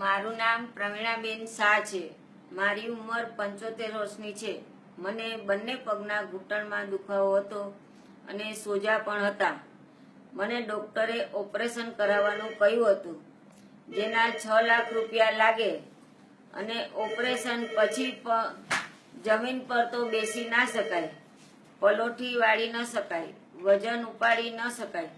મારું નામ પ્રવીણાબેન શાહ છે. મારી ઉંમર પંચોતેર વર્ષની છે. મને બંને પગના ઘૂંટણમાં દુખાવો હતો અને સોજા પણ હતા. મને ડોક્ટરે ઓપરેશન કરાવવાનું કહ્યું હતું, જેના છ લાખ રૂપિયા લાગે અને ઓપરેશન પછી જમીન પર તો બેસી ના શકાય, પલોઠી વાળી ન શકાય, વજન ઉપાડી ન શકાય.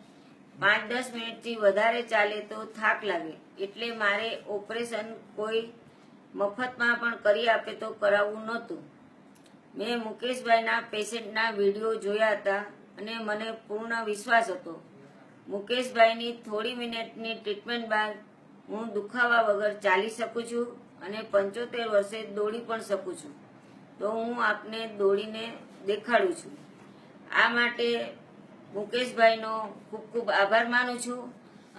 પાંચ દસ મિનિટથી વધારે ચાલે તો થાક લાગે. એટલે મારે ઓપરેશન કોઈ મફતમાં પણ કરી આપે તો કરાવવું નહોતું. મેં મુકેશભાઈના પેશન્ટના વીડિયો જોયા હતા અને મને પૂર્ણ વિશ્વાસ હતો. મુકેશભાઈની થોડી મિનિટની ટ્રીટમેન્ટ બાદ હું દુખાવા વગર ચાલી શકું છું અને પંચોતેર વર્ષે દોડી પણ શકું છું. તો હું આપને દોડીને દેખાડું છું. આ માટે મુકેશભાઈનો ખૂબ ખૂબ આભાર માનું છું.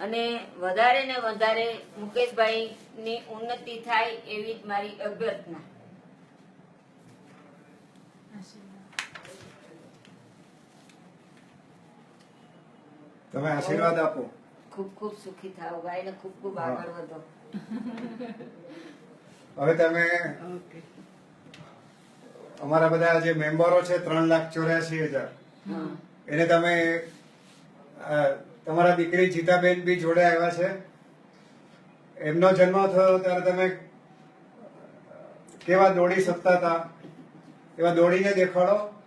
અને વધારે ને વધારે મુકેશભાઈની ઉન્નતિ થાય એવી જ મારી અભ્યર્થના. તમે આશીર્વાદ આપો. ખૂબ ખૂબ સુખી થાઓ ભાઈ ને ખૂબ ખૂબ આગળ વધો. હવે તમે અમારા બધા જે મેમ્બરો છે ત્રણ લાખ ચોર્યાસી હજાર. એને તમે તમારા દીકરી જીતાબેન બી જોડે આવ્યા છે. એમનો જન્મ થયો ત્યારે તમે કેવા દોડી શકતા હતા? એવા દોડીને દેખાડો.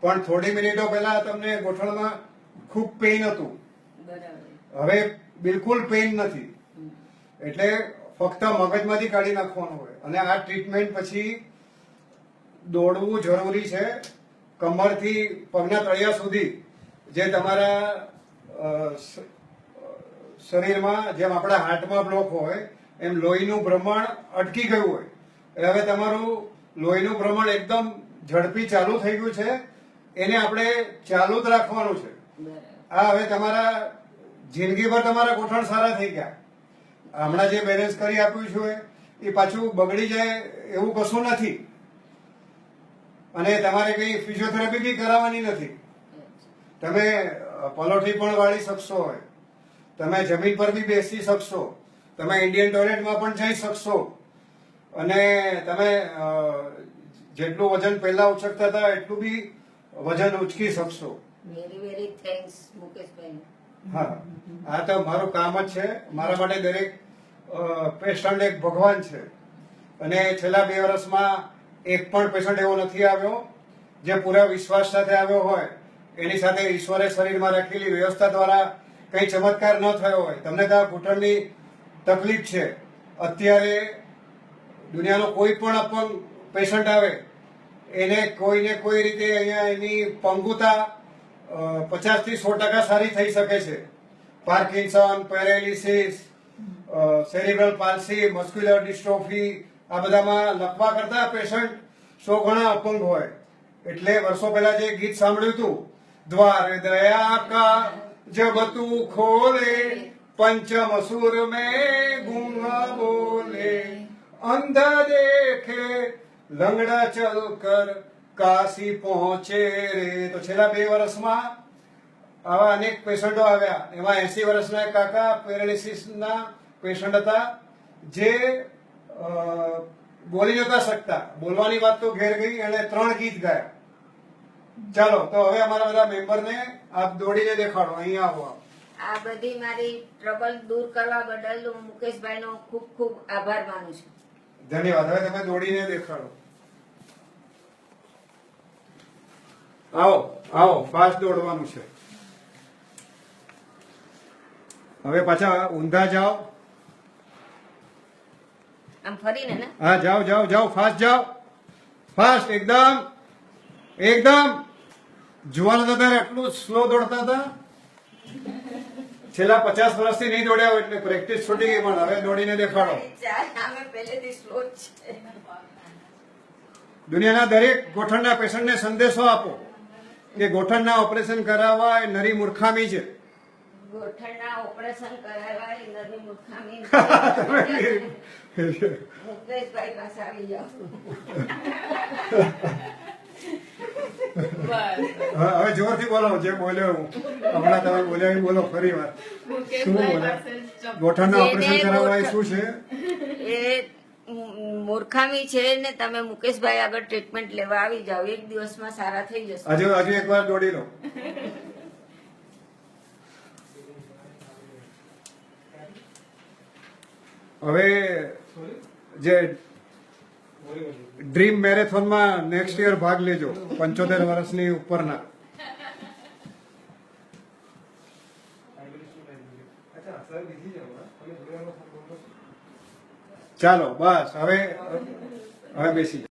પણ થોડી મિનિટો પહેલા તમને ગોઠણમાં ખૂબ પેઇન હતું. હવે બિલકુલ પેઇન નથી. એટલે ફક્ત મગજમાંથી કાઢી નાખવાનું હોય. અને આ ટ્રીટમેન્ટ પછી દોડવું જરૂરી છે. કમરથી પગના તળિયા સુધી જે તમારા શરીરમાં જેમ આપણા હાર્ટમાં બ્લોક હોય એમ લોહીનું ભ્રમણ અટકી ગયું હોય. એટલે હવે તમારું લોહીનું ભ્રમણ એકદમ ઝડપી ચાલુ થઈ ગયું છે. એને આપણે ચાલુ જ રાખવાનું છે. આ હવે તમારા જિંદગીભર તમારા ગોઠણ સારા થઈ ગયા. હમણાં જે બેલેન્સ કરી આપ્યું છે એ પાછું બગડી જાય એવું કશું નથી. અને તમારે કઈ ફિઝિયોથેરાપી બી કરાવવાની નથી. તમે પલોઠી પણ વાળી શકશો હોય. તમે જમીન પર બી બેસી શકશો. તમે ઇન્ડિયન ટોયલેટમાં પણ જઈ શકશો. અને તમે જેટલું વજન પહેલા ઉછકતા હતા એટલું બી વજન ઉચકી શકશો. વેરી વેરી થેન્ક્સ મુકેશભાઈ. હા. આ તો મારું કામ જ છે. મારા માટે દરેક પેશન્ટ એક ભગવાન છે. અને છેલ્લા બે વર્ષમાં એક પણ પેશન્ટ એવો નથી આવ્યો જે પૂરા વિશ્વાસ સાથે આવ્યો હોય. એની સાથે ઈશ્વરે શરીરમાં રાખેલી વ્યવસ્થા દ્વારા કઈ ચમત્કાર ન થયો હોય. તમને તો ઘૂંટણની તકલીફ છે. અત્યારે દુનિયાનો કોઈ પણ અપંગ પેશન્ટ આવે, એને કોઈને કોઈ રીતે અહીંયા એની પંગુતા પચાસથી સો ટકા સારી થઈ શકે છે. Parkinson, paralysis cerebral palsy, muscular dystrophy, આ બધામાં લખવા કરતા પેશન્ટ સો ગણા અપંગ હોય. એટલે વર્ષો પહેલા જે ગીત સાંભળ્યું હતું દ્વાર દયા કા જબ તું ખોલે પંચમ સુર में गूंगा बोले अंधा देखे લંગડા ચલ કર કાશી પહોંચે રે તો છેલ્લા બે વર્ષમાં આવા અનેક પેશન્ટો આવ્યા એમાં એસી વર્ષના એક કાકા પેરાલિસિસના પેશન્ટ હતા જે અ, બોલી નતા શકતા બોલવાની વાત તો ઘેર ગઈ એને ત્રણ ગીત ગાયા ચાલો તો હવે અમારા બધા મેમ્બરને આપ દોડીને દેખાડો અહીંયા આવો આ બધી મારી ટ્રબલ દૂર કરવા બદલ હું મુકેશભાઈનો ખૂબ ખૂબ આભાર માનું છું. ધન્યવાદ. હવે તમે દોડીને દેખાડો. આવો આવો ફાસ્ટ દોડવાનું છે. હવે પાછા ઊંધા જાઓ. આમ ફરીને ને? હા જાઓ જાઓ જાઓ ફાસ્ટ જાઓ. ફાસ્ટ એકદમ. એકદમ. જુવાન હતા ત્યારે એટલું સ્લો દોડતા હતા. છેલ્લા પચાસ વર્ષથી નહીં દોડ્યા હોય એટલે પ્રેક્ટિસ છૂટી ગઈ પણ હવે દોડીને દેખાડો. દુનિયાના દરેક ગોઠણના પેશન્ટને સંદેશો આપો કે ગોઠણના ઓપરેશન કરાવવા એ નરી મૂર્ખામી છે. ગોઠણના ઓપરેશન કરાવવા એ નરી મૂર્ખામી મુકેશભાઈ પાસે આવી જાઓ. હવે જોરથી બોલો જે બોલ્યો હું. હમણાં તમે બોલ્યા એ બોલો ફરી વાર. શું બોલ્યા ગોઠણના ઓપરેશન કરાવવા શું છે? એ મૂર્ખામી છે ને તમે મુકેશભાઈ આગળ ટ્રીટમેન્ટ લેવા આવી જાઓ. એક દિવસમાં સારા થઈ જશે. હજુ હજુ એકવાર દોડી લો. હવે જે ડ્રીમ મેરેથોનમાં નેક્સ્ટ યર ભાગ લેજો. પંચોતેર વર્ષની ઉપરના. ચાલો બસ. હવે હવે બેસી.